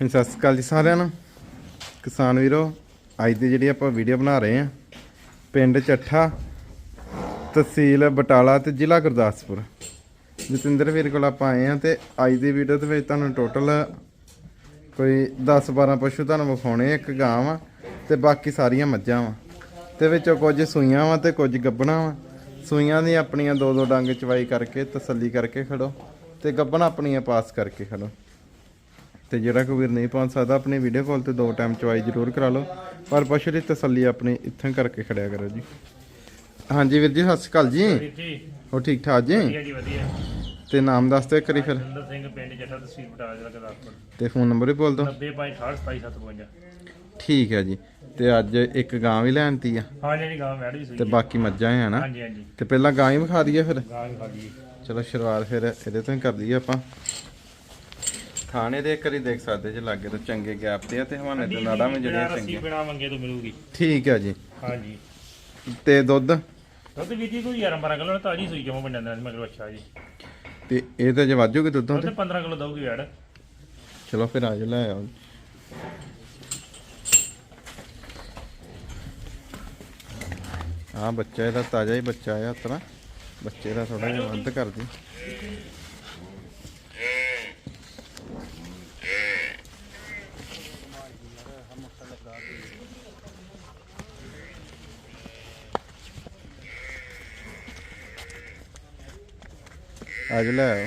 ਹਾਂਜੀ, ਸਤਿ ਸ਼੍ਰੀ ਅਕਾਲ ਜੀ ਸਾਰਿਆਂ ਨੂੰ। ਕਿਸਾਨ ਵੀਰੋ ਅੱਜ ਦੀ ਜਿਹੜੀ ਆਪਾਂ ਵੀਡੀਓ ਬਣਾ ਰਹੇ ਹਾਂ ਪਿੰਡ ਚੱਠਾ ਤਹਿਸੀਲ ਬਟਾਲਾ ਤੇ ਜ਼ਿਲ੍ਹਾ ਗੁਰਦਾਸਪੁਰ। ਜਤਿੰਦਰ ਵੀਰ ਕੋਲ ਆਪਾਂ ਆਏ ਹਾਂ ਤੇ ਅੱਜ ਦੀ ਵੀਡੀਓ ਦੇ ਵਿੱਚ ਤੁਹਾਨੂੰ ਟੋਟਲ ਕੋਈ 10 12 ਪਸ਼ੂ ਤੁਹਾਨੂੰ ਵਿਖਾਉਣੇ ਆ। ਇੱਕ ਗਾਂ ਵਾ ਤੇ ਬਾਕੀ ਸਾਰੀਆਂ ਮੱਝਾਂ ਵਾ। ਤੇ ਵਿੱਚੋਂ ਕੁਝ ਸੂਈਆਂ ਵਾ ਤੇ ਕੁਝ ਗੱਬਣਾ ਵਾ। ਸੂਈਆਂ ਦੀ ਆਪਣੀਆਂ ਦੋ ਦੋ ਡੰਗ ਚਵਾਈ ਕਰਕੇ ਤਸੱਲੀ ਕਰਕੇ ਖੜੋ ਤੇ ਗੱਬਣਾ ਆਪਣੀਆਂ ਪਾਸ ਕਰਕੇ ਖੜੋ। ਤੇ ਜਿਹੜਾ ਕੋਈ ਵੀਰ ਨਹੀਂ ਪਹੁੰਚ ਸਕਦਾ ਆਪਣੀ ਵੀਡੀਓ ਕਾਲ ਤੇ ਦੋ ਟਾਈਮ ਚਵਾਈ ਜ਼ਰੂਰ ਕਰਾ ਲਓ। ਪਰ ਪਸ਼ੂ ਦੀ ਤਸੱਲੀ ਆਪਣੀ ਇੱਥੇ ਕਰਕੇ ਖੜਿਆ ਕਰੋ ਜੀ। ਹਾਂਜੀ ਵੀਰ ਜੀ ਸਤਿ ਸ਼੍ਰੀ ਅਕਾਲ ਜੀ। ਹੋ ਠੀਕ ਠਾਕ ਜੀ? ਵਧੀਆ ਜੀ ਵਧੀਆ। ਤੇ ਨਾਮ ਦੱਸ ਦਿਓ ਇੱਕ ਵਾਰੀ ਫਿਰ। ਜਿੰਦਰ ਸਿੰਘ ਪਿੰਡ ਜੱਟਾ ਤਹਿਸੀਲ ਬਟਾਲਾ ਜ਼ਿਲ੍ਹਾ ਗੁਰਦਾਸਪੁਰ। ਤੇ ਫੋਨ ਨੰਬਰ ਵੀ ਬੋਲ ਦਿਓ। 90.682755 ਠੀਕ ਹੈ ਜੀ। ਤੇ ਅੱਜ ਇੱਕ ਗਾਂ ਵੀ ਲੈਣਤੀ ਆ। ਹਾਂਜੀ ਜੀ ਗਾਂ ਮੈਡ ਵੀ ਤੇ ਬਾਕੀ ਮੱਝਾਂ ਹੈ ਨਾ। ਹਾਂਜੀ ਹਾਂਜੀ। ਤੇ ਪਹਿਲਾਂ ਗਾਂ ਹੀ ਵਿਖਾ ਦਈਏ ਫਿਰ। ਗਾਂ ਖਾ ਲਈ ਚਲੋ ਸ਼ੁਰੂਆਤ ਫਿਰ ਇਹਦੇ ਤੋਂ ਹੀ ਕਰ ਲਈਏ ਆਪਾਂ। ਖਾਣੇ ਦੇ ਇੱਕ ਵਾਰੀ ਦੇਖ ਸਕਦੇ ਜੇ ਲੱਗੇ ਤਾਂ ਚੰਗੇ ਗੈਪ ਤੇ ਆ ਤੇ ਹਵਾਨੇ ਤੇ ਨਾੜਾਂ ਵੀ ਜਿਹੜੀਆਂ ਚੰਗੀਆਂ। ਬਿਨਾ ਮੰਗੇ ਤੋਂ ਮਿਲੂਗੀ। ਠੀਕ ਹੈ ਜੀ। ਹਾਂਜੀ। ਤੇ ਦੁੱਧ? ਦੁੱਧ ਵੀਰ ਜੀ ਕੋਈ 11 12 ਕਿਲੋ ਤਾਜੀ ਸੂਈ ਜਮਾ ਪਿੰਡਾਂ ਦੇ ਮਗਰ ਅੱਛਾ ਜੀ। ਤੇ ਇਹ ਤਾਂ ਜੇ ਵਾਜੂਗੇ ਦੁੱਧੋਂ ਤੇ? 15 ਕਿਲੋ ਦਊਗੀ ਵੈੜ ਚਲੋ ਫਿਰ ਆਜੋ ਲੈ ਆਓ। ਹਾਂ ਬੱਚਾ ਇਹਦਾ ਤਾਜ਼ਾ ਹੀ ਬੱਚਾ ਆ ਤਰਾ ਬੱਚੇ ਦਾ ਥੋੜਾ ਜਿਹਾ ਵੱਧ ਕਰ ਦੀ ਆਜੋ ਲੈ ਆਓ।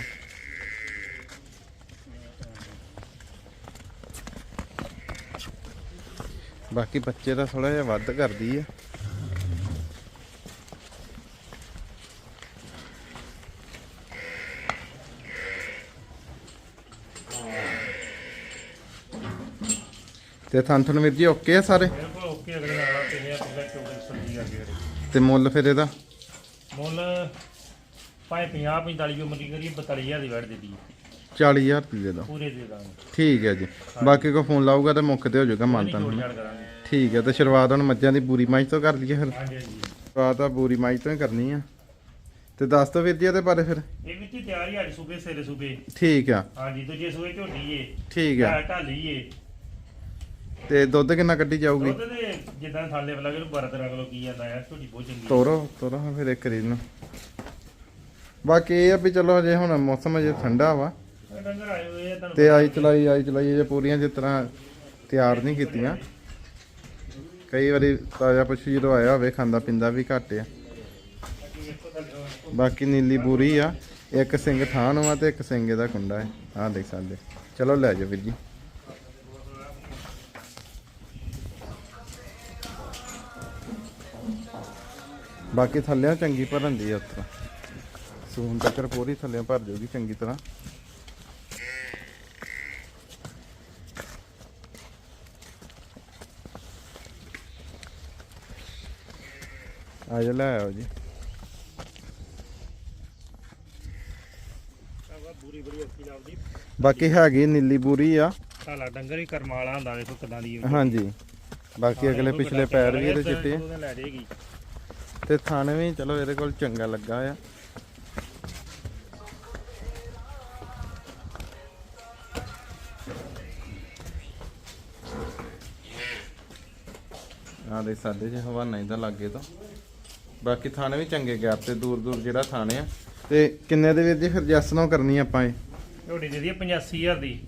ਬਾਕੀ ਬੱਚੇ ਦਾ ਥੋੜਾ ਜਿਹਾ ਵੱਧ ਕਰਦੀ ਆ। ਤੇ ਥਣ ਵੀਰ ਜੀ ਓਕੇ ਆ ਸਾਰੇ? ਬਿਲਕੁਲ ਓਕੇ ਅਗਲੇ ਨਾਲ ਸਬਜ਼ੀ ਆ ਗਈ ਤੇ ਮੁੱਲ ਫਿਰ ਇਹਦਾ? ਮੁੱਲ ਭਾਵੇਂ 50 45 ਜੋ ਮਰਜ਼ੀ ਕਰੀਏ 42000 ਦੀ ਵੈੜ ਦੇ ਦੀ 40000 ਰੁਪਏ ਦਾ ਪੂਰੇ ਦੇ ਦਾਂਗੇ। ਠੀਕ ਹੈ ਜੀ। ਬਾਕੀ ਕੋ ਫੋਨ ਲਾਊਗਾ ਤਾਂ ਮੁੱਕ ਤੇ ਹੋ ਜਾਊਗਾ ਮਾਨਤਾ ਛੋੜ ਨੂੰ। ਛਾੜ ਕਰਾਂਗੇ। ਠੀਕ ਹੈ ਤੇ ਸ਼ੁਰੂਆਤ ਹੁਣ ਮੱਝਾਂ ਦੀ ਬੂਰੀ ਮਾਈ ਤੋਂ ਕਰ ਲਈਏ ਫਿਰ। ਹਾਂਜੀ ਹਾਂਜੀ। ਸ਼ੁਰੂਆਤ ਆ ਬੂਰੀ ਮਾਈ ਤੋਂ ਹੀ ਕਰਨੀ ਆ। ਤੇ ਦੱਸ ਦੋ ਵੀਰ ਜੀ ਇਹਦੇ ਬਾਰੇ ਫਿਰ। ਇਹ ਵਿੱਚ ਤਿਆਰ ਹੀ ਅੱਜ ਸੂਬੇ ਸੇਰੇ ਸੂਬੇ। ਠੀਕ ਆ। ਹਾਂਜੀ ਦੂਜੇ ਸੂਏ ਝੋਟੀ ਏ ਠੀਕ ਆ। ਢਾ- ਢਾਲੀ ਏ ਤੇ ਦੁੱਧ ਕਿੰਨਾ ਕੱਢੀ ਜਾਊਗੀ? ਦੁੱਧ ਦੇ ਜਿੱਦਾਂ ਥਾਲੇ ਵਾਲਾ ਕਿ 12 13 ਕਿਲੋ ਕੀ ਜਾਂਦਾ ਯਾਰ ਝੋਟੀ ਬਹੁਤ ਚੰਗੀ ਤੋਰੋ ਤੋਰੋ ਫਿਰ ਇੱਕ ਰੀਲ ਨੂੰ। ਬਾਕੀ ਇਹ ਆ ਵੀ ਚਲੋ ਜੇ ਹੁਣ ਮੌਸਮ ਅਜੇ ਠੰਡਾ ਵਾ। ਇਹ ਡੰਗਰ ਆਏ ਹੋਏ ਆ ਤੁਹਾਨੂੰ ਤੇ ਆਈ ਚਲਾਈ ਆਈ ਚਲਾਈ ਜੇ ਪੂਰੀਆਂ ਜਿਸ ਤਰ੍ਹਾਂ ਤਿਆਰ ਨਹੀਂ ਕੀਤੀਆਂ। ਕਈ ਵਾਰੀ ਤਾਜ਼ਾ ਪਸ਼ੂ ਜਦੋਂ ਆਇਆ ਹੋਵੇ ਖਾਂਦਾ ਪਿੰਦਾ ਵੀ ਘੱਟ ਆ। ਬਾਕੀ ਨੀਲੀ ਬੂਰੀ ਆ ਇੱਕ ਸਿੰਘ ਥਾਂ ਨੂੰ ਆ ਤੇ ਇੱਕ ਸਿੰਘ ਇਹਦਾ ਕੁੰਡਾ ਹੈ ਆਹ ਦੇਖ ਸਕਦੇ ਚਲੋ ਲੈ ਜਾਓ ਵੀਰ ਜੀ। ਬਾਕੀ ਥੱਲਿਆਂ ਚੰਗੀ ਭਰਨ ਦੀ ਆ ਉਤਰਾ ਸੂਨ ਤੱਕ ਪੂਰੀ ਥੱਲਿਆਂ ਭਰ ਜਾਊਗੀ ਚੰਗੀ ਤਰ੍ਹਾਂ। ਆ ਜਾ ਲੈ ਆਓ ਜੀ। ਬੂਰੀ ਬੜੀ ਅੱਛੀ ਲੱਗਦੀ ਬਾਕੀ ਹੈਗੀ ਨੀਲੀ ਬੂਰੀ ਆ। ਸਾਲਾ ਡੰਗਰ ਵੀ ਕਰਮਾਲਾ ਹੁੰਦਾ ਵੇਖੋ ਕਿਦਾਂ ਦੀ ਹਾਂਜੀ। ਬਾਕੀ ਅਗਲੇ ਪਿਛਲੇ ਪੈਰ ਵੀ ਇਹਦੇ ਚਿੱਟੇ ਆ। ਉਹਦੇ ਲੈ ਜਾਏਗੀ। ਤੇ ਥਾਣੇ ਵੀ ਚਲੋ ਇਹਦੇ ਕੋਲ ਚੰਗਾ ਲੱਗਾ ਆ। ਆ ਦੇ ਸਾਡੇ ਜੇ ਹਵਾਨਾ ਇਹਦਾ ਲੱਗੇ ਤਾਂ। ਬਾਕੀ ਥਾਣੇ ਵੀ ਚੰਗੇ ਗੈਪ ਤੇ ਦੂਰ ਦੂਰ ਜਿਹੜਾ ਥਾਣੇ ਆ। ਤੇ ਕਿੰਨੇ ਦੇ ਵੀਰ ਜੀ? ਫਿਰ ਜੱਸ ਨੂੰ ਕਰਨੀ ਆਪਾਂ ਇਹ। ਦੇ ਦੀ 85000 ਦੀ।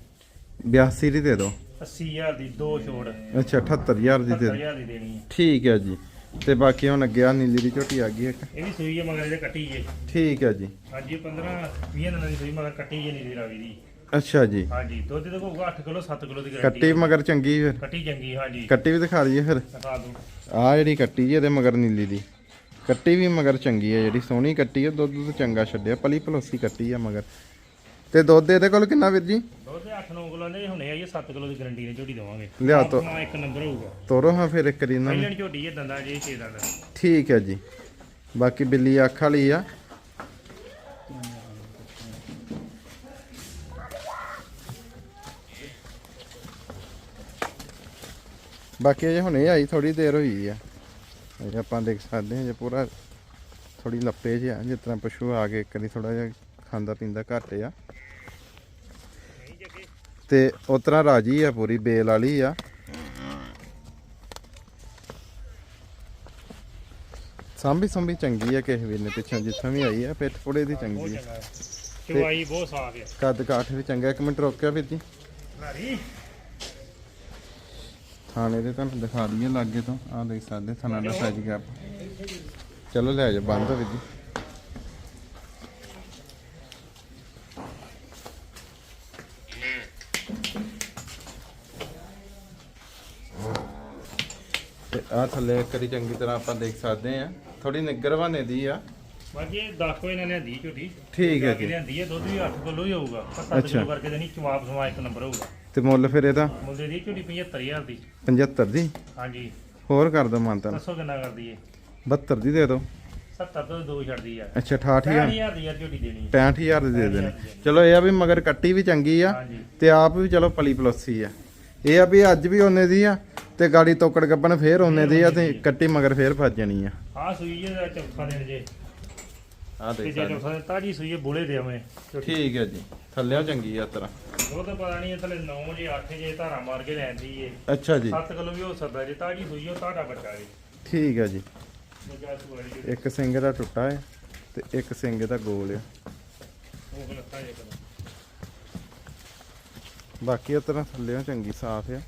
82 ਦੀ ਦੇ ਦਿਓ 80000 ਦੀ ਦੋ ਛੋੜ ਅੱਛਾ 78000 ਦੀ ਦੇ ਦਿਓ। 70000 ਦੀ ਦੇਣੀ ਹੈ ਠੀਕ ਹੈ ਜੀ। ਤੇ ਬਾਕੀ ਹੁਣ ਅੱਗੇ ਆ ਨੀਲੀ ਦੀ ਝੋਟੀ ਆ ਗਈ ਇੱਕ। ਇਹ ਵੀ ਸੂਈ ਹੈ ਮਗਰ ਇਹਦੇ ਕੱਟੀ ਜੇ। ਠੀਕ ਹੈ ਜੀ। ਹਾਂਜੀ 15 20 ਦਿਨਾਂ ਦੀ ਸੂਈ ਮਗਰ ਕੱਟੀ ਜੇ ਨਹੀਂ ਦੀ ਰਾਵੀ ਦੀ। ਅੱਛਾ ਜੀ। ਹਾਂਜੀ ਦੁੱਧ ਦੇ ਕੋਲ 8 ਕਿਲੋ 7 ਕਿਲੋ ਦੀ ਕੱਟੀ ਗਾਰੰਟੀ ਮਗਰ ਚੰਗੀ ਫਿਰ? ਕੱਟੀ ਚੰਗੀ ਹਾਂਜੀ। ਕੱਟੀ ਵੀ ਦਿਖਾ ਦਈਏ ਫਿਰ? ਦਿਖਾ ਦੂੰ ਆ ਜਿਹੜੀ ਕੱਟੀ ਜੀ ਇਹਦੇ ਮਗਰ ਨੀਲੀ ਦੀ। ਕੱਟੀ ਵੀ ਮਗਰ ਚੰਗੀ ਹੈ ਜਿਹੜੀ ਸੋਹਣੀ ਕੱਟੀ ਹੈ ਦੁੱਧ ਤਾਂ ਚੰਗਾ ਛੱਡਿਆ ਪਲੀ ਪਲੋਸੀ ਕੱਟੀ ਆ ਮਗਰ। ਤੇ ਦੁੱਧ ਇਹਦੇ ਕੋਲ ਕਿੰਨਾ ਵੀਰ ਜੀ? ਦੁੱਧ 8-9 ਕਿਲੋ ਦੇ ਹੁਣੇ ਆਈ 7 ਕਿਲੋ ਦੀ ਗਾਰੰਟੀ ਨੇ ਝੋਟੀ ਦਵਾਂਗੇ। ਲਿਆ ਤੋ ਆਪਣਾ ਇੱਕ ਨੰਬਰ ਹੋਊਗਾ। ਤੋਰੋ ਹਾਂ ਫਿਰ ਇੱਕ ਰੀ ਇਹਨਾਂ ਨੂੰ। ਪਹਿਲਣ ਝੋਟੀ ਇਹ ਦੰਦਾ ਜੇ ਛੇ ਦੰਦ ਠੀਕ ਹੈ ਜੀ। ਬਾਕੀ ਬਿੱਲੀ ਅੱਖ ਵਾਲੀ ਆ। ਬਾਕੀ ਅਜੇ ਹੁਣੇ ਆਈ ਥੋੜੀ ਦੇਰ ਹੋਈ ਆ। ਇਹ ਆਪਾਂ ਦੇਖ ਸਕਦੇ ਹਾਂ ਜੇ ਪੂਰਾ ਥੋੜੀ ਲੱਪੇ ਜਿਹਾ ਜਿਸ ਤਰ੍ਹਾਂ ਪਸ਼ੂ ਆ ਕੇ ਕਦੀ ਥੋੜਾ ਜਿਹਾ ਖਾਂਦਾ ਪੀਂਦਾ ਘੱਟ ਆ। ਤੇ ਉਤਰਾ ਰਾਜੀ ਆ ਪੂਰੀ ਬੇਲ ਵਾਲੀ ਆ। ਸਾਂਭੀ ਸੰਭੀ ਚੰਗੀ ਆ ਕਿਸੇ ਵੀਰ ਨੇ ਪਿੱਛੋਂ ਜਿੱਥੋਂ ਵੀ ਆਈ ਆ ਪਿੱਠ ਪੁੜੇ ਦੀ ਚੰਗੀ ਆ। ਚਵਾਈ ਬਹੁਤ ਸਾਫ਼ ਹੈ ਕੱਦ ਕਾਠ ਵੀ ਚੰਗਾ ਇੱਕ ਮਿੰਟ ਰੋਕਿਆ ਵੀਰ ਜੀ। ਥਾਣੇ ਦੇ ਤੁਹਾਨੂੰ ਦਿਖਾ ਦਈਏ ਲਾਗੇ ਤੋਂ। ਆਹ ਦੇਖ ਸਕਦੇ ਥਾਣਾ ਦਾ ਸਾਈਜ਼ ਗੈਪ। ਚਲੋ ਲੈ ਜਾ ਬੰਦ ਹੋ ਵੀਰ ਜੀ। ਤੇ ਆ ਥੱਲੇ ਕਰੀ ਚੰਗੀ ਤਰ੍ਹਾਂ ਆਪਾਂ ਦੇਖ ਸਕਦੇ ਆ ਥੋੜੀ ਨਿੱਗਰ ਬਹਾਨੇ ਦੀ ਆ। ਬਾਕੀ ਇਹ 10 ਕੋਈ ਇਹਨਾਂ ਲਿਆਂਦੀ ਝੋਟੀ ਠੀਕ ਹੈ ਜਾ ਲਿਆਂਦੀ ਹੈ ਦੁੱਧ ਵੀ 8 ਕਿਲੋ ਹੀ ਹੋਊਗਾ। 7 ਅੱਛਾ। ਕਿਲੋ ਕਰਕੇ ਦੇਣੀ ਚਵਾਪ ਸਮਾ ਇੱਕ ਨੰਬਰ ਹੋਊਗਾ। ਤੇ ਮੁੱਲ ਫਿਰ ਇਹਦਾ? ਮੁੱਲੇ ਦੀ ਝੋਟੀ 75000 ਦੀ। 75 ਦੀ? ਹਾਂਜੀ। ਹੋਰ ਕਰ ਦੋ ਮਾਨਤਨ ਦੱਸੋ ਕਿੰਨਾ ਕਰਦੀ ਏ? 72 ਦੀ ਦੇ ਦਿਓ 70 ਤੋਂ ਦੋ ਛੱਡਦੀ ਆ। ਅੱਛਾ 68000 65000 ਦੀ ਝੋਟੀ ਦੇਣੀ। ਹੈ 65000 ਦੀ ਦੇ ਦੇਣੇ। ਚਲੋ ਇਹ ਆ ਵੀ ਮਗਰ ਕੱਟੀ ਵੀ ਚੰਗੀ ਆ ਤੇ ਆਪ ਵੀ ਚਲੋ ਪਲੀ ਪਲੋਸੀ ਆ। ਇਹ ਆ ਵੀ ਅੱਜ ਵੀ ਉਹਨੇ ਦੀ ਆ ਤੇ ਗਾੜੀ ਤੋਕੜ ਗੱਪਣ ਫੇਰ ਉਹਨੇ ਦੀ ਆ ਤੇ ਕੱਟੀ ਮਗਰ ਫੇਰ ਫਸ ਜਾਣੀ ਆ। ਆ ਸੂਈ ਜੇ ਚੌਥਾ ਦਿਨ ਜੇ। ਆ ਤੇ ਦੇਖ ਜੇ ਸਕਦੇ ਤਾਜੀ ਸੂਈ ਹੈ ਬੋਲੇ ਦੇ ਆਵੇਂ ਠੀਕ ਹੈ ਜੀ। ਥੱਲਿਓ ਚੰਗੀ ਆ ਤਰਾ ਉਹ ਤਾਂ ਪਤਾ ਨਹੀਂ ਥਲੇ 9 ਜੇ 8 ਜੇ ਧਾਰਾ ਮਾਰ ਕੇ ਲੈਂਦੀ ਏ। ਅੱਛਾ ਜੀ। 7 ਕਿਲੋ ਵੀ ਹੋ ਸਕਦਾ ਜੇ ਤਾਜੀ ਸੂਈ ਉਹ ਤੁਹਾਡਾ ਬੱਚਾ ਏ। ਠੀਕ ਹੈ ਜੀ। ਸੂਈ ਜੇ। ਇੱਕ ਸਿੰਗ ਦਾ ਟੁੱਟਾ ਹੈ ਤੇ ਇੱਕ ਸਿੰਗ ਦਾ ਗੋਲ ਆ ਉਹ ਲੱਤਾਂ ਜੇ ਕਰੋ ਬਾਕੀ ਉਹ ਤਰ੍ਹਾਂ ਥੱਲਿਓ ਚੰਗੀ ਸਾਫ਼ ਆ।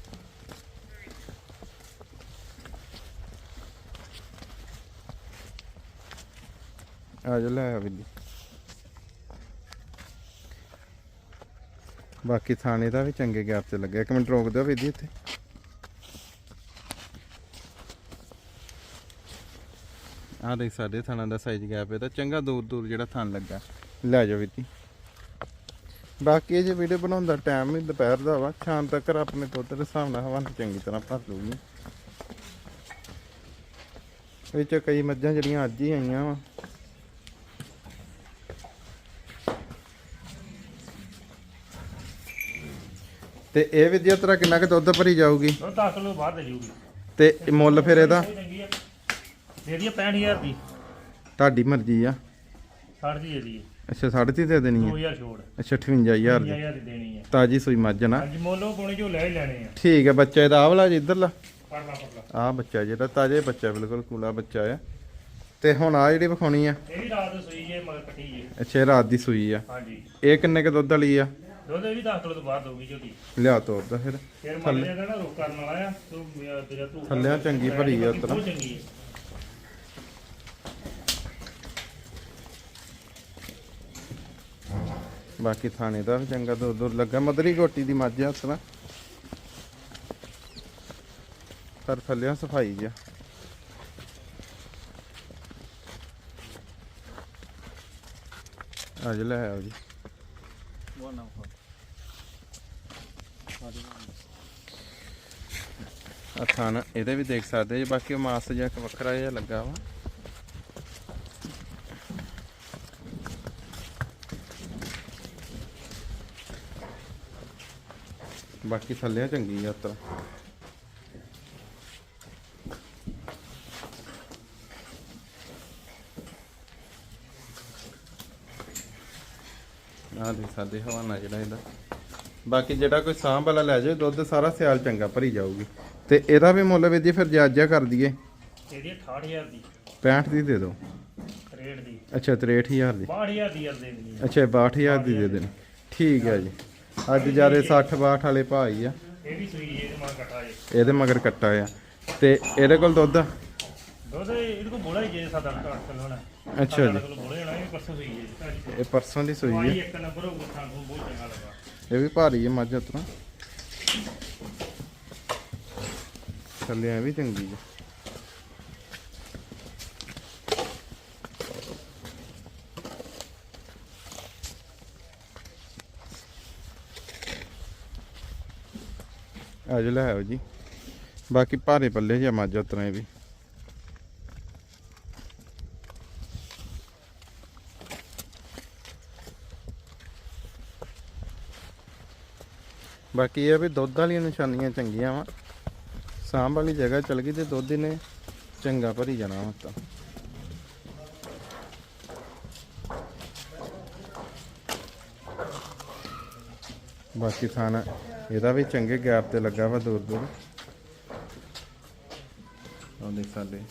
ਆ ਜਾ ਲੈ ਆ ਬਿੱਲੀ ਬਾਕੀ ਥਾਣੇ ਦਾ ਵੀ ਚੰਗੇ ਗੈਪ ਤੇ ਲੱਗਿਆ। ਇੱਕ ਮਿੰਟ ਰੋਕ ਦਿਓ ਜੀ ਇੱਥੇ। ਆ ਦੇਖ ਸਾਡੇ ਥਾਣਾ ਦਾ ਸਾਈਜ਼ ਗੈਪ ਇਹਦਾ ਚੰਗਾ ਦੂਰ ਦੂਰ ਜਿਹੜਾ ਥਣ ਲੱਗਾ। ਲੈ ਜਾਓ ਜੀ। ਬਾਕੀ ਇਹ ਜੇ ਵੀਡੀਓ ਬਣਾਉਣ ਦਾ ਟਾਈਮ ਵੀ ਦੁਪਹਿਰ ਦਾ ਵਾ। ਸ਼ਾਮ ਤੱਕ ਆਪਣੇ ਦੁੱਧ ਦੇ ਹਿਸਾਬ ਨਾਲ ਹਵਾ ਚੰਗੀ ਤਰ੍ਹਾਂ ਭਰ ਲੂਗੀ ਵਿੱਚ ਕਈ ਮੱਝਾਂ ਜਿਹੜੀਆਂ ਅੱਜ ਹੀ ਆਈਆਂ ਵਾ। ਤੇ ਇਹ ਵਿਦਿਆ ਤਰ੍ਹਾਂ ਕਿੰਨਾ ਕੁ ਦੁੱਧ ਭਰੀ ਜਾਊਗੀ? ਉਹ 10 ਕਿਲੋ ਬਾਅਦ ਦੇ ਜੂਗੀ ਤੇ ਇਹ ਮੁੱਲ ਫਿਰ ਇਹਦਾ? ਚੰਗੀ ਆ ਦੇ ਦਈਏ 65000 ਦੀ। ਤੁਹਾਡੀ ਮਰਜ਼ੀ ਆ। 60 ਦੀ ਦੇ ਦਈਏ। ਅੱਛਾ ਦੇ ਦੇਣੀ ਹੈ 2000 ਛੋੜ। ਅੱਛਾ 58000 ਦੀ। 50000 ਦੀ ਦੇਣੀ ਹੈ ਤਾਜੀ ਸੂਈ ਮੱਝ ਨਾ। ਹਾਂਜੀ ਮੋਲੋ ਪੌਣੇ ਜੋ ਲੈ ਹੀ ਲੈਣੇ ਆ। ਠੀਕ ਹੈ ਬੱਚਾ ਇਹਦਾ ਆਹ ਵਾਲਾ ਜੀ ਇੱਧਰਲਾ। ਫੜ ਲਾ ਫੜ ਲਾ ਆ ਬੱਚਾ ਜਿਹੜਾ ਤਾਜੇ ਬੱਚਾ ਬਿਲਕੁਲ ਕੂਲਾ ਬੱਚਾ ਆ। ਤੇ ਹੁਣ ਆ ਜਿਹੜੀ ਵਿਖਾਉਣੀ ਆ? ਇਹ ਵੀ ਰਾਤ ਨੂੰ ਸੂਈ ਜੇ ਮਗਰ ਕੱਟੀ ਜੇ। ਅੱਛਾ ਇਹ ਰਾਤ ਦੀ ਸੂਈ ਆ। ਹਾਂਜੀ। ਇਹ ਕਿੰਨੇ ਕ ਦੁੱਧ ਵਾਲੀ ਆ? ਦੁੱਧ ਇਹ ਵੀ 10 ਕਿਲੋ ਤੋਂ ਬਾਅਦ ਹੋਊਗੀ ਝੋਟੀ। ਲਿਆ ਤੋਰ ਦਾ ਫਿਰ। ਫਿਰ ਮੰਨ ਲਿਆ ਨਾ ਰੋਕ ਕਰਨ ਵਾਲਾ ਆ ਤੂੰ ਤੇਰਾ ਤੂੰ। ਥੱਲਿਆਂ ਚੰਗੀ ਭਰੀ ਆ ਉਸ ਤਰ੍ਹਾਂ। ਬਹੁਤ ਚੰਗੀ ਹੈ ਬਾਕੀ ਥਾਣੇ ਦਾ ਵੀ ਚੰਗਾ ਦੂਰ ਦੂਰ ਲੱਗਾ ਮਦਰੀ ਗੋਟੀ ਦੀ ਮੱਝ ਆ ਤਰ੍ਹਾਂ ਪਰ ਥੱਲਿਆਂ ਸਫ਼ਾਈ ਜਿਆ ਅੱਜ ਲੈ ਆਓ ਜੀ। ਥਾਣਾ, ਇਹਦੇ ਵੀ ਦੇਖ ਸਕਦੇ ਜੀ, ਬਾਕੀ ਉਹ ਮਾਸ ਜਿਹਾ ਵੱਖਰਾ ਜਿਹਾ ਲੱਗਾ ਵਾ। ਬਾਕੀ ਥੱਲੇ ਚੰਗੀ ਆ ਤਾਂ ਆ ਦੇ ਸਾਡੇ ਹਵਾਨਾ ਜਿਹੜਾ ਇਹਦਾ। ਬਾਕੀ ਜਿਹੜਾ ਕੋਈ ਸਾਂਭ ਵਾਲਾ ਲੈ ਜਾਏ ਦੁੱਧ ਸਾਰਾ ਸਿਆਲ ਚੰਗਾ ਭਰੀ ਜਾਊਗੀ। ਤੇ ਇਹਦਾ ਵੀ ਮੁੱਲ ਵੀ ਜੀ ਫਿਰ ਜਾਇਜ਼ਾ ਕਰ ਦਈਏ। ਇਹਦੀ 68000 ਦੀ। 65 ਦੀ ਦੇ ਦਿਓ ਰੇਟ ਦੀ। ਅੱਛਾ 63000 ਦੀ। 62000 ਦੀ ਦੇ। ਦੇਣੀ ਅੱਛਾ 62000 ਦੀ ਦੇ ਦੇਣੀ। ਠੀਕ ਹੈ ਜੀ। ਅੱਜ ਜਿਆਦੇ 60 62 ਵਾਲੇ ਭਾਈ ਆ। ਇਹ ਵੀ ਸੂਈ ਜੇ ਮਾਂ ਕਟਾ ਜੇ। ਇਹਦੇ ਮਗਰ ਕੱਟਾ ਆ। ਤੇ ਇਹਦੇ ਕੋਲ ਦੁੱਧ? ਦੁੱਧ ਇਹਦੇ ਕੋਲ ਬੋਲਾ ਹੀ ਜੇ 7-8 ਕਿਲੋ ਹੋਣਾ। ਅੱਛਾ ਜੀ। ਇਹ ਪਰਸੋਂ ਦੀ ਸੂਈ ਹੈ। ਇਹ ਵੀ ਭਾਰੀ ਹੈ ਮੱਝ ਉਤਰਾ। ਥੱਲੇ ਐ ਵੀ ਚੰਗੀ ਆ ਆਜ ਲੈ ਆਓ ਜੀ, ਬਾਕੀ ਭਾਰੇ ਪੱਲੇ ਜਿਹਾ ਮੱਝ ਉਤਰਾ ਵੀ। ਬਾਕੀ ਇਹ ਆ ਵੀ ਦੁੱਧ ਵਾਲੀਆਂ ਨਿਸ਼ਾਨੀਆਂ ਚੰਗੀਆਂ ਵਾ। ਸਾਂਭ ਵਾਲੀ ਜਗ੍ਹਾ ਚਲ ਗਈ ਤੇ ਦੁੱਧ ਇਹਨੇ ਚੰਗਾ ਭਰੀ ਜਾਣਾ ਵਾ ਤਾਂ। ਬਾਕੀ ਖਾਣਾ, ਇਹਦਾ ਵੀ ਚੰਗੇ ਗੈਪ ਤੇ ਲੱਗਾ ਵਾ ਦੂਰ ਦੂਰ। ਆਹ ਦੇਖ ਸਾਡੇ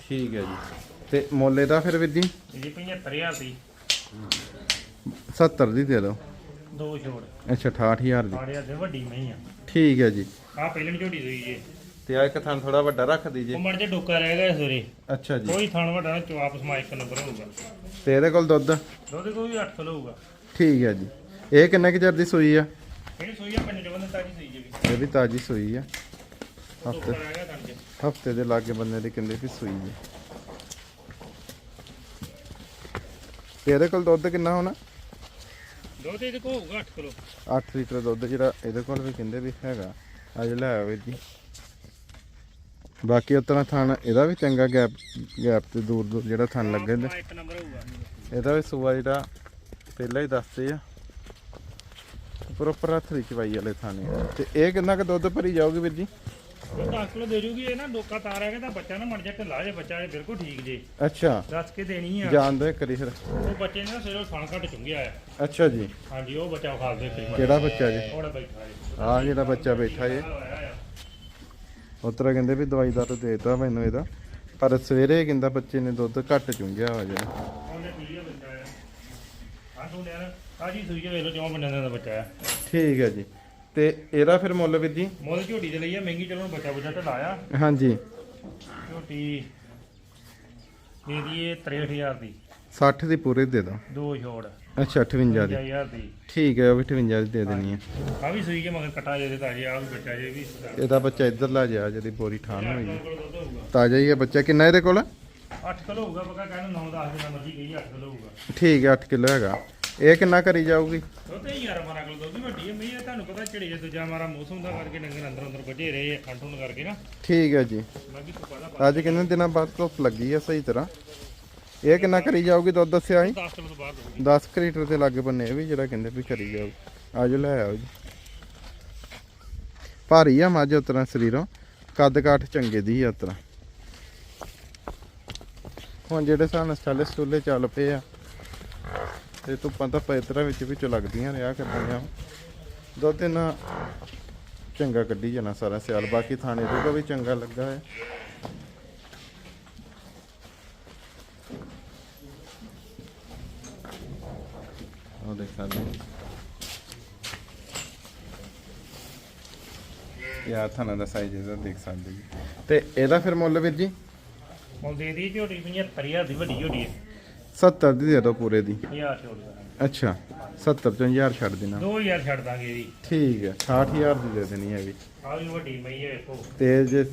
ਠੀਕ ਹੈ ਜੀ। ਤੇ ਮੁੱਲ ਦਾ ਫਿਰ ਵੀਰ ਜੀ 75000 ਦੀ। 70 ਦੀ ਦੇ ਦਿਓ। ਦੋ ਛੋੜ ਅੱਛਾ 68000 ਦੀ। ਸਾੜਿਆ ਦੇ ਵੱਡੀ ਨਹੀਂ ਆ। ਠੀਕ ਹੈ ਜੀ। ਆ ਪਹਿਲਣ ਝੋਟੀ ਹੋਈ ਜੇ। ਤੇ ਆ ਇੱਕ ਥਾਂ ਥੋੜਾ ਵੱਡਾ ਰੱਖ ਉਹ ਦੀਜੇ ਮੜ ਜੇ ਡੋਕਾ ਰਹਿ ਗਿਆ ਸਵੇਰੇ ਅੱਛਾ ਜੀ। ਕੋਈ ਥਣ ਵੱਡਾ ਨਾ ਚਵਾਪ ਸਮਾ ਇੱਕ ਨੰਬਰ ਹੋਊਗਾ। ਤੇ ਇਹਦੇ ਕੋਲ ਦੁੱਧ? ਦੁੱਧ ਕੋਈ 8 ਕਿਲੋ ਹੋਊਗਾ। ਠੀਕ ਹੈ ਜੀ। ਇਹ ਕਿੰਨੇ ਕੁ ਚਿਰ ਦੀ ਸੂਈ ਆ? ਕਿਹੜੀ ਸੂਈ ਆ ਪੰਜ ਜਵਨ ਤਾਜੀ ਸੂਈ ਜੇ। ਵੀ ਇਹ ਵੀ ਤਾਜੀ ਸੂਈ ਆ। ਡੋਕਾ ਹਫ਼ਤੇ ਰਹਿ ਗਿਆ ਥਣ ਚ। ਹਫ਼ਤੇ ਦੇ ਲਾਗੇ ਬੰਦੇ ਦੀ ਕਹਿੰਦੇ ਵੀ ਸੂਈ ਹੈ ਤੇ ਇਹਦੇ ਕੋਲ ਦੁੱਧ ਕਿੰਨਾ ਹੋਣਾ? ਦੁੱਧ ਇਹਦੇ ਕੋਲ ਹੋਊਗਾ 8 ਕਿਲੋ। 8 ਲੀਟਰ ਦੁੱਧ ਜਿਹੜਾ ਇਹਦੇ ਕੋਲ ਵੀ ਕਹਿੰਦੇ ਵੀ ਹੈਗਾ। ਅੱਜ ਲੈ ਆਓ ਵੀਰ ਜੀ। ਬਾਕੀ ਉਤਨਾ ਥਣ ਇਹਦਾ ਵੀ ਚੰਗਾ ਗੈਪ ਗੈਪ ਤੇ ਦੂਰ ਦੂਰ ਜਿਹੜਾ ਥਣ ਲੱਗੇ ਨੇ ਹਾਂ, ਇੱਕ ਨੰਬਰ ਹੋਊਗਾ। ਇਹਦਾ ਵੀ ਸੂਆ ਜਿਹੜਾ ਪਹਿਲਾਂ ਹੀ ਦੱਸਦੇ ਆ। ਪ੍ਰੋਪਰ ਹੱਥ ਦੀ ਚਵਾਈ ਵਾਲੇ ਥਾਣੇ। ਤੇ ਇਹ ਕਿੰਨਾ ਕੁ ਦੁੱਧ ਭਰੀ ਜਾਊਗੀ ਵੀਰ ਜੀ? ਉਹ 10 ਕਿਲੋ ਦੇ ਜੂਗੀ ਇਹ ਨਾ ਡੋਕਾ ਤਾਰ ਹੈਗਾ ਤਾਂ ਬੱਚਾ ਨਾ ਮੜ ਜਾ ਢਿੱਲਾ ਜੇ ਬੱਚਾ ਇਹ ਬਿਲਕੁਲ ਠੀਕ ਜੇ। ਅੱਛਾ। ਦੱਸ ਕੇ ਦੇਣੀ ਆ। ਜਾਣ ਦੋ ਕਰੀ ਫਿਰ। ਉਹ ਬੱਚੇ ਨੇ ਨਾ ਸਿਰੋਂ ਫਣ ਘੱਟ ਚੁੰਗਿਆ ਆ। ਅੱਛਾ ਜੀ। ਹਾਂਜੀ ਉਹ ਬੱਚਾ ਖਾ ਦੇ ਫਿਰ ਕਿਹੜਾ ਬੱਚਾ ਜੀ? ਉਹੜਾ ਬੈਠਾ ਹੈ ਆ ਜਿਹੜਾ ਬੱਚਾ ਬੈਠਾ ਏ ਉਤਰਾ ਕਹਿੰਦੇ ਵੀ ਦਵਾਈ ਦਾ ਤਾਂ ਦੇਤਾ ਮੈਨੂੰ ਇਹਦਾ। ਪਰ ਸਵੇਰੇ ਕਹਿੰਦਾ ਬੱਚੇ ਨੇ ਦੁੱਧ ਘੱਟ ਚੁੰਗਿਆ ਵਾ ਜਿਹੜਾ ਉਹਨੇ ਪੀ ਲਿਆ ਬੱਚਾ ਆ। ਆ ਤੂੰ ਯਾਰ ਆਜੀ ਸੂਈ ਜੇ ਵੇਖ ਲੋ ਚੋਂ ਬੰਦਿਆਂ ਦਾ ਬੱਚਾ ਆ। ਠੀਕ ਹੈ ਜੀ। ਤੇ ਇਹਦਾ ਫਿਰ ਮੁੱਲ ਵੀਰ ਜੀ? ਮੁੱਲ ਝੋਟੀ ਦੇ ਲਈ ਆ ਮਹਿੰਗੀ ਚਲੋ ਬੱਚਾ ਬੱਚਾ ਢਲਾ ਆ ਹਾਂਜੀ। ਝੋਟੀ ਦੇ ਦੀਏ 63000 ਦੀ। 60 ਦੀ ਪੂਰੇ ਦੇ ਦੋ ਦੋ ਛੋੜ। ਅੱਛਾ 58 ਦੀ। 50000 ਦੀ। ਠੀਕ ਹੈ ਉਹ ਵੀ 58 ਦੀ ਦੇ ਦੇਣੀ ਹੈ। ਆ ਵੀ ਸੂਈ ਕੇ ਮਗਰ ਕਟਾ ਜੇ ਦੇ ਤਾਂ ਜੀ ਆ ਵੀ ਬੱਚਾ ਜੇ ਵੀ। ਇਹਦਾ ਬੱਚਾ ਇੱਧਰ ਲਾ ਜਾ ਜਿਹਦੀ ਬੋਰੀ ਠਾਣ ਹੋਈ ਤਾਜ਼ਾ ਹੀ ਹੈ ਬੱਚਾ। ਕਿੰਨਾ ਇਹਦੇ ਕੋਲ? 8 ਕਿਲੋ ਹੋਊਗਾ ਪੱਕਾ ਕਹਿੰਦਾ 9 10 ਜਿੰਨਾ ਮਰਜ਼ੀ ਕਹੀ 8 ਕਿਲੋ ਹੋਊਗਾ। ਠੀਕ ਹੈ 8 ਕਿਲੋ ਹੈਗਾ। ਇਹ ਕਿੰਨਾ ਕਰੀ ਜਾਊਗੀ? ਉਹ ਤੇ 11 12 ਕਿਲੋ ਦੁੱਧ ਵੀ ਵੱਡੀ ਹੈ ਮਈ ਤੁਹਾਨੂੰ ਪਤਾ ਝੜੇ ਜੇ ਦੂਜਾ ਮਾਰਾ ਮੌਸਮ ਦਾ ਕਰਕੇ ਡੰਗਰ ਅੰਦਰ ਅੰਦਰ ਵੱਜੇ ਰਹੇ ਆ ਖੰਡ ਖੁੰਡ ਕਰਕੇ ਨਾ। ਠੀਕ ਹੈ ਜੀ। ਬਾਕੀ ਤੂੰ ਪਤਾ ਅੱਜ ਕਿੰਨੇ ਦਿਨਾਂ ਬਾਅਦ ਧੁੱਪ ਲੱਗੀ ਹੈ ਸਹੀ ਤਰ੍ਹਾਂ? ਇਹ ਕਿੰਨਾ ਕਰੀ ਜਾਊਗੀ ਦੁੱਧ ਦੱਸਿਆ ਸੀ? 10 ਕਿਲੋ ਤੋਂ ਬਾਹਰ ਦਊਗੀ। 10 ਕੁ ਲੀਟਰ ਦੇ ਲਾਗੇ ਬੰਨੇ ਇਹ ਵੀ ਜਿਹੜਾ ਕਹਿੰਦੇ ਵੀ ਕਰੀ ਜਾਊ। ਆਜੋ ਲੈ ਆਓ ਜੀ। ਭਾਰੀ ਆ ਮੱਝ ਉਤਰਾ ਸਰੀਰੋਂ। ਕੱਦ ਕਾਠ ਚੰਗੇ ਦੀ ਆ ਉਤਰਾ ਹੁਣ ਜਿਹੜੇ ਸਾਨੂੰ ਸਟਾਲੇ ਸਟੂਲੇ ਚੱਲ ਪਏ ਆ ਤੇ ਧੁੱਪਾਂ ਤਾਂ ਪੈਤਰਾ ਵਿੱਚ ਵਿੱਚ ਲੱਗਦੀਆਂ ਰਿਹਾ ਕਰਦੀਆਂ ਦੁੱਧ ਇਹਨਾਂ ਚੰਗਾ ਕੱਢੀ ਜਾਣਾ ਸਾਰਾ ਸਿਆਲ, ਬਾਕੀ ਥਾਣੇ ਤੋਂ ਵੀ ਚੰਗਾ ਲੱਗਾ ਹੈ। ਉਹ ਦੇਖ ਸਕਦੇ ਯਾ ਥਾਣਾ ਦਾ ਸਾਈਜ਼ ਇਹਦਾ ਦੇਖ ਸਕਦੇ ਜੀ ਤੇ ਇਹਦਾ ਫਿਰ ਮੁੱਲ ਵੀਰ ਜੀ? ਮੁੱਲ ਦੇ ਦੀ ਝੋਟੀ 75000 ਦੀ ਵੱਡੀ ਝੋਟੀ ਹੈ। 70 ਦੀ ਦੇ ਦਿਓ ਪੂਰੇ ਦੀ। 1000 ਛੋੜ ਦਾਂਗੇ ਅੱਛਾ 70 ਚੋਂ 1000 ਛੱਡ ਦੇਣਾ। 2000 ਛੱਡ ਦਾਂਗੇ ਇਹਦੀ ਠੀਕ ਹੈ 60000 ਦੀ ਦੇ ਦੇਣੀ ਹੈ ਵੀ ਆ ਵੀ ਵੱਡੀ ਮਈ ਹੈ ਵੇਖੋ। ਤੇ ਜੇ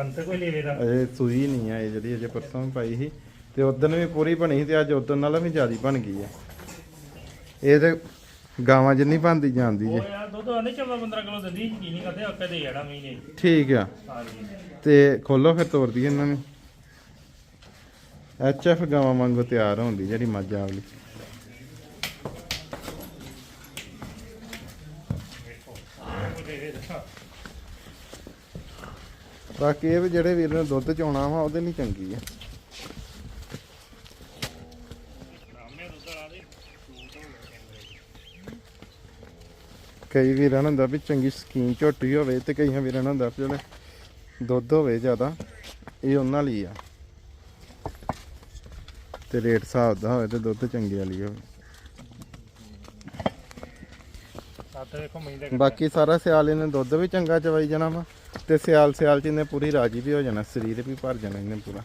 ਅੰਤ ਕੋਈ ਲੈ ਲੈਦਾ ਅਜੇ ਸੂਈ ਨਹੀਂ ਆ ਇਹ ਜਿਹੜੀ ਅਜੇ ਪਰਸੋਂ ਵੀ ਪਾਈ ਸੀ। ਤੇ ਉਦੋਂ ਵੀ ਪੂਰੀ ਬਣੀ ਸੀ ਤੇ ਅੱਜ ਉਦੋਂ ਨਾਲੋਂ ਵੀ ਜ਼ਿਆਦਾ ਬਣ ਗਈ ਹੈ। ਇਹ ਤੇ ਗਾਵਾਂ ਜਿੰਨੀ ਬਣਦੀ ਜਾਂਦੀ ਉਹ ਜੇ ਯਾਰ ਦੁੱਧ ਆਨੇ 14 15 ਕਿਲੋ ਦਿੰਦੀ ਕੀ ਨਹੀਂ ਕਰਦੇ ਆਪੇ ਦੇ ਜਾਣਾ ਮਹੀਨੇ। ਠੀਕ ਆ। ਹਾਂਜੀ। ਤੇ ਖੋਲੋ ਫਿਰ ਤੋਰ ਦਈਏ ਇਹਨਾਂ ਨੂੰ। ਐਚ ਐਫ ਗਾਵਾਂ ਵਾਂਗੂ ਤਿਆਰ ਹੁੰਦੀ ਜਿਹੜੀ ਮੱਝ ਆਵਲੀ ਬਾਕੀ ਇਹ ਵੀ ਜਿਹੜੇ ਵੀਰ ਨੇ ਦੁੱਧ ਚੋਣਾ ਵਾ, ਉਹਦੇ ਲਈ ਚੰਗੀ ਆ ਰਾਮੇ ਦੁੱਧ ਆ। ਕਈ ਵੀਰਾਂ ਨੂੰ ਹੁੰਦਾ ਵੀ ਚੰਗੀ ਸਕੀਮ ਝੋਟੀ ਹੋਵੇ ਤੇ ਕਈਆਂ ਵੀਰਾਂ ਨੂੰ ਹੁੰਦਾ ਵੀ ਜਿਹੜੇ ਦੁੱਧ ਹੋਵੇ ਜ਼ਿਆਦਾ, ਇਹ ਉਹਨਾਂ ਲਈ ਆ। ਤੇ ਰੇਟ ਹਿਸਾਬ ਦਾ ਹੋਵੇ ਤੇ ਦੁੱਧ ਚੰਗੀ ਵਾਲੀ ਹੋਵੇ। ਬਾਕੀ ਸਾਰਾ ਸਿਆਲ ਇਹਨੇ ਦੁੱਧ ਵੀ ਚੰਗਾ ਚਵਾਈ ਜਾਣਾ ਵਾ ਤੇ ਸਿਆਲ ਸਿਆਲ ਚ ਇਹਨੇ ਪੂਰੀ ਰਾਜੀ ਵੀ ਹੋ ਜਾਣਾ ਸਰੀਰ ਵੀ ਭਰ ਜਾਣਾ ਇਹਨੇ ਪੂਰਾ।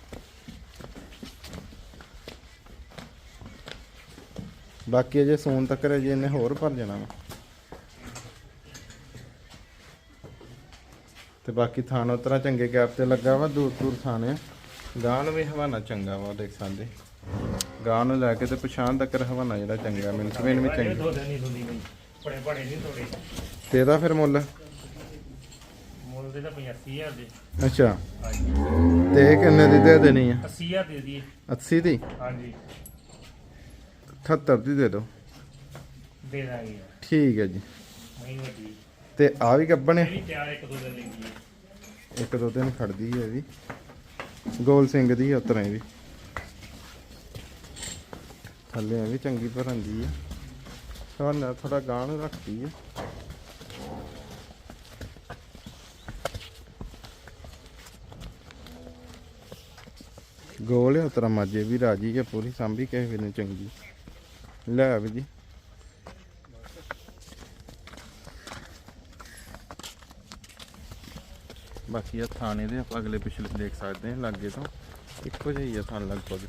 ਬਾਕੀ ਅਜੇ ਸੂਨ ਤੱਕ ਅਜੇ ਇਹਨੇ ਹੋਰ ਭਰ ਜਾਣਾ ਵਾ। ਤੇ ਬਾਕੀ ਥਾਣ ਉਤਰਾ ਚੰਗੇ ਗੈਪ ਤੇ ਲੱਗਾ ਵਾ ਦੂਰ ਦੂਰ ਥਾਣੇ ਆ। ਗਾਂ ਨੂੰ ਵੀ ਹਵਾਨਾ ਚੰਗਾ ਵਾ ਦੇਖ ਸਕਦੇ। ਗਾਂ ਨੂੰ ਲੈ ਕੇ ਤੇ ਪਛਾਣ ਤੱਕ ਹਵਾਨਾ ਜਿਹੜਾ ਚੰਗਾ ਮੈਨੂੰ ਕਿਵੇਂ ਵੀ ਚੰਗਾ। ਦੋ ਬੜੇ ਬੜੇ ਨਹੀਂ ਤੇ ਇਹਦਾ ਫਿਰ ਮੁੱਲ? ਮੁੱਲ ਦੇ ਤਾਂ 85000 ਦੇ। ਅੱਛਾ। ਤੇ ਇਹ ਕਿੰਨੇ ਦੀ ਦੇ ਦੇਣੀ ਆ? 80000 ਦੇ ਦਈਏ। 80 ਦੀ? ਹਾਂਜੀ। 78 ਦੀ ਦੇ ਦਿਓ। ਦੇ ਦਾਂਗੇ। ਠੀਕ ਹੈ ਜੀ। ਤੇ ਆ ਵੀ ਗੱਬਣ? ਹੈ ਇੱਕ ਦੋ ਦਿਨ ਦੋ ਖੜਦੀ ਹੈ ਵੀ। ਗੋਲ ਸਿੰਘ ਦੀ ਉਤਰਾ ਵੀ। ਥੱਲੇ ਵੀ ਚੰਗੀ ਭਰਨ ਦੀ ਆ। ਥੋੜਾ ਥੋੜਾ ਗਾਂ ਨੂੰ ਰੱਖਦੀ ਆ। ਗੋਲ ਹੈ ਤੇਰਾ ਮਾਜੇ ਵੀ ਰਾਜੀ ਹੈ ਪੂਰੀ ਸਾਂਭੀ ਕਿਸੇ ਵੇਲੇ ਚੰਗੀ। ਲੈ ਵੀ ਜੀ। ਬਾਕੀ ਆ ਥਾਣੇ ਦੇ ਆਪਾਂ ਅਗਲੇ ਪਿਛਲੇ ਦੇਖ ਸਕਦੇ ਹਾਂ, ਲਾਗੇ ਤੋਂ। ਇੱਕੋ ਜਿਹੀ ਹੀ ਆ ਥਾਣ ਲਗਭਗ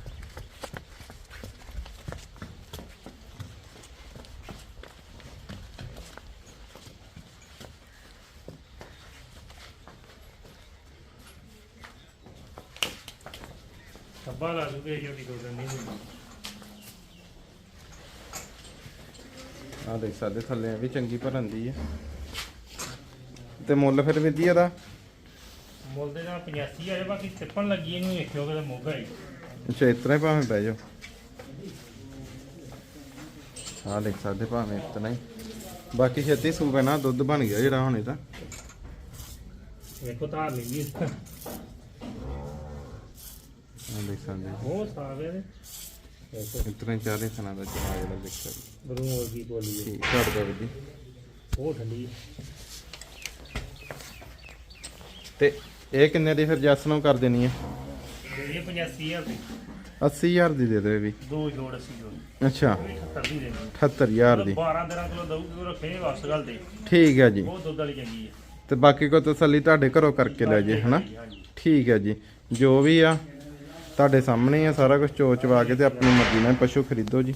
ਸੱਬਾ ਲਾ ਦੂਗੇ ਜਿਹੜੀ ਕੋਈ ਨਹੀਂ ਹੁੰਦੀ ਆ। ਦੇਖ ਸਕਦੇ ਥੱਲੇ ਵੀ ਚੰਗੀ ਭਰਨ ਦੀ ਹੈ ਤੇ ਮੁੱਲ ਫਿਰ ਵੀ ਦੀ ਇਹਦਾ ਮੁੱਲ ਦੇ ਨਾਲ 85 ਆ ਬਾਕੀ ਸਿੱਪਣ ਲੱਗੀ ਇਹਨੂੰ ਵੇਖਿਓ ਕਿਤੇ ਮੋਗਾ ਹੀ ਅੱਛਾ ਇਸ ਤਰ੍ਹਾਂ ਹੀ ਭਾਵੇਂ ਪੈ ਜਾਓ। ਆ ਦੇਖ ਸਕਦੇ ਭਾਵੇਂ ਇਤਨਾ ਹੀ। ਬਾਕੀ ਛੇਤੀ ਸੂਗਾ ਨਾ ਦੁੱਧ ਬਣ ਗਿਆ ਜਿਹੜਾ ਹੁਣ ਇਹਦਾ। ਵੇਖੋ ਧਾਰ ਲਈ ਦੇਖ ਸਕਦੇ ਉਹ ਨੇ ਹੀ ਚਾਰੇ ਥਣਾ ਦਾ ਚਾ ਜਿਹੜਾ ਦੇਖ ਸਕਦੇ ਬਰੂ ਬੋਲੀ। ਠੀਕ ਦੋ ਜੀ। ਉਹ ਠੰਡੀ। ਤੇ ਇਹ ਕਿੰਨੇ ਦੀ ਫਿਰ ਜੱਸ ਨੂੰ ਕਰ ਦੇਣੀ ਹੈ? ਜਿਹੜੀ 85000 ਦੀ। 80000 ਦੀ ਦੇ ਦਿਓ ਇਹ ਵੀ। ਦੋ ਜੋੜ ਅਸੀਂ ਜੋੜ। ਅੱਛਾ। ਇਹ 78 ਦੀ ਦੇਣੀ 78000 ਦੀ। 12 13 ਕਿਲੋ ਦਊਗੀ ਉਹ ਰੱਖੇ ਵਾਪਸ ਗੱਲ ਦੇ ਠੀਕ ਹੈ ਜੀ। ਉਹ ਦੁੱਧ ਵਾਲੀ ਚੰਗੀ ਹੈ। ਤੇ ਬਾਕੀ ਕੋ ਤਸੱਲੀ ਤੁਹਾਡੇ ਘਰੋਂ ਕਰਕੇ ਲੈ ਜੇ ਹਨਾ? ਠੀਕ ਹੈ ਜੀ। ਜੋ ਵੀ ਆ ਤੁਹਾਡੇ ਸਾਹਮਣੇ ਆ ਸਾਰਾ ਕੁਝ ਚੋਚਵਾ ਕੇ ਤੇ ਆਪਣੀ ਮਰਜ਼ੀ ਨਾਲ ਪਸ਼ੂ ਖਰੀਦੋ ਜੀ।